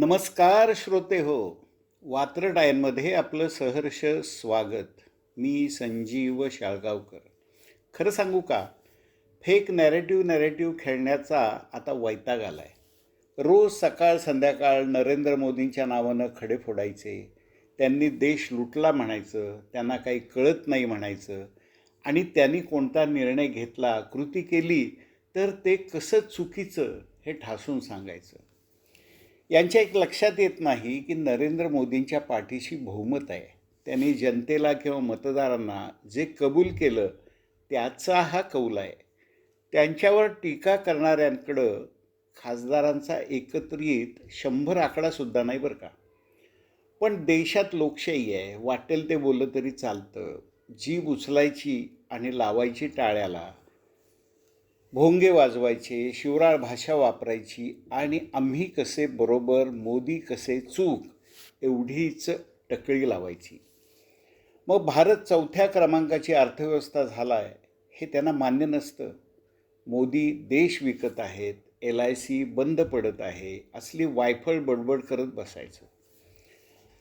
नमस्कार श्रोते हो वात्रडायनमध्ये आपलं सहर्ष स्वागत. मी संजीव शाळगावकर. खरं सांगू का फेक नॅरेटिव्ह नॅरेटिव्ह खेळण्याचा आता वैताग आला आहे रोज सकाळ संध्याकाळ नरेंद्र मोदींच्या नावानं खडे फोडायचे त्यांनी देश लुटला म्हणायचं त्यांना काही कळत नाही म्हणायचं आणि त्यांनी कोणता निर्णय घेतला कृती केली तर ते कसं चुकीचं हे ठासून सांगायचं. यांच्या एक लक्षात येत नाही की नरेंद्र मोदींच्या पाठीशी बहुमत आहे. त्यांनी जनतेला किंवा मतदारांना जे कबूल केलं त्याचा हा कौल आहे. त्यांच्यावर टीका करणाऱ्यांकडं खासदारांचा एकत्रित शंभर आकडासुद्धा नाही बरं का. पण देशात लोकशाही आहे. वाटेल ते बोललं तरी चालतं. जीभ उचलायची आणि लावायची टाळ्याला भोंगे वाजवायचे शिवराळ भाषा वापरायची आणि आम्ही कसे बरोबर मोदी कसे चूक एवढीच टकळी लावायची. मग भारत चौथ्या क्रमांकाची अर्थव्यवस्था झाला आहे हे त्यांना मान्य नसतं. मोदी देश विकत आहेत एल आय सी बंद पडत आहे असली वायफळ बडबड करत बसायचं.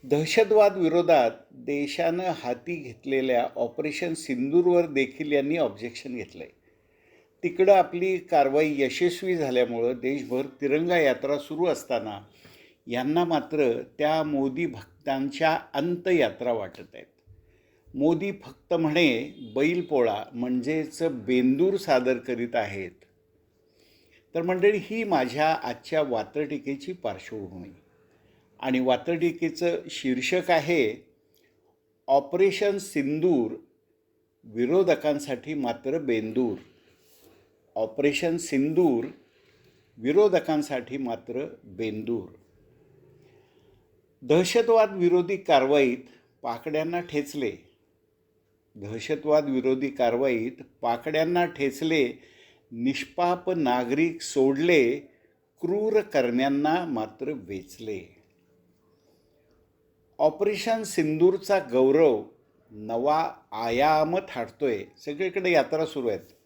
दहशतवाद विरोधात देशानं हाती घेतलेल्या ऑपरेशन सिंदूरवर देखील यांनी ऑब्जेक्शन घेतलं आहे तिकडं आपली कारवाई यशस्वी झाल्यामुळं देशभर तिरंगा यात्रा सुरू असताना यांना मात्र त्या मोदी भक्तांच्या अंतयात्रा वाटत आहेत. मोदी फक्त म्हणे बैलपोळा म्हणजेच बेंदूर सादर करीत आहेत. तर मंडळी ही माझ्या आजच्या वात्रटिकेची पार्श्वभूमी. आणि वात्रटिकेचं शीर्षक आहे ऑपरेशन सिंदूर विरोधकांसाठी मात्र बेंदूर. ऑपरेशन सिंदूर विरोधकांसाठी मात्र बेंदूर. दहशतवाद विरोधी कारवाईत पाकड्यांना ठेचले. दहशतवाद विरोधी कारवाईत पाकड्यांना ठेचले निष्पाप नागरिक सोडले क्रूर करण्यांना मात्र वेचले. ऑपरेशन सिंदूरचा गौरव नवा आयाम थाटतोय. सगळीकडे यात्रा सुरू आहेत.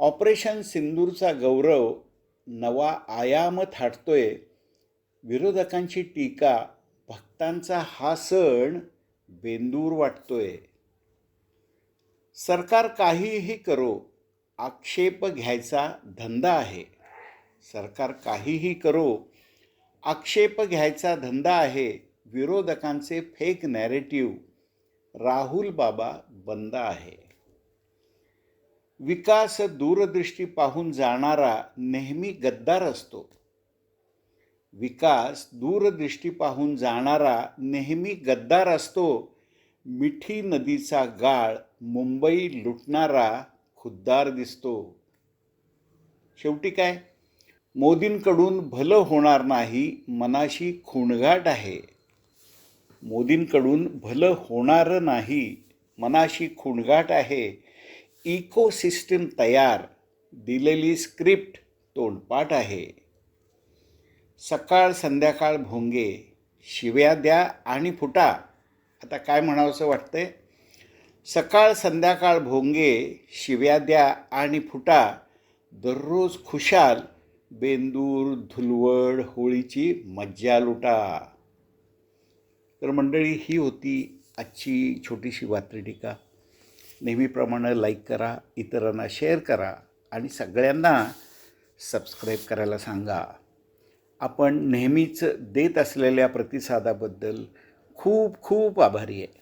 ऑपरेशन सिंदूरचा गौरव नवा आयाम थाटतोय विरोधकांची टीका भक्तांचा हा सण बेंदूर वाटतोय. सरकार काहीही करो आक्षेप घ्यायचा धंदा आहे. सरकार काहीही करो आक्षेप घ्यायचा धंदा आहे. विरोधकांचे फेक नॅरेटिव्ह राहुल बाबा बंद आहे. विकास दूरदृष्टी पाहून जाणारा नेहमी गद्दार असतो. विकास दूरदृष्टी पाहून जाणारा नेहमी गद्दार असतो. मिठी नदीचा गाळ मुंबई लुटणारा खुद्दार दिसतो. शेवटी काय? मोदींकडून भलं होणार नाही मनाशी खुणगाट आहे. मोदींकडून भलं होणार नाही मनाशी खुणगाट आहे. इकोसिस्टम तयार दिलेली स्क्रिप्ट तोंडपाठ आहे. सकाळ संध्याकाळ भोंगे शिव्या द्या आणि फुटा. आता काय म्हणावंसं वाटतंय? सकाळ संध्याकाळ भोंगे शिव्या द्या आणि फुटा. दररोज खुशाल बेंदूर धुलवड होळीची मज्जा लुटा. तर मंडळी ही होती आजची छोटीशी वात्रटिका नेहमीप्रमाणे लाईक करा इतरांना शेअर करा आणि सगळ्यांना सबस्क्राईब करायला सांगा. आपण नेहमीच देत असलेल्या प्रतिसादाबद्दल खूप खूप आभारी आहे.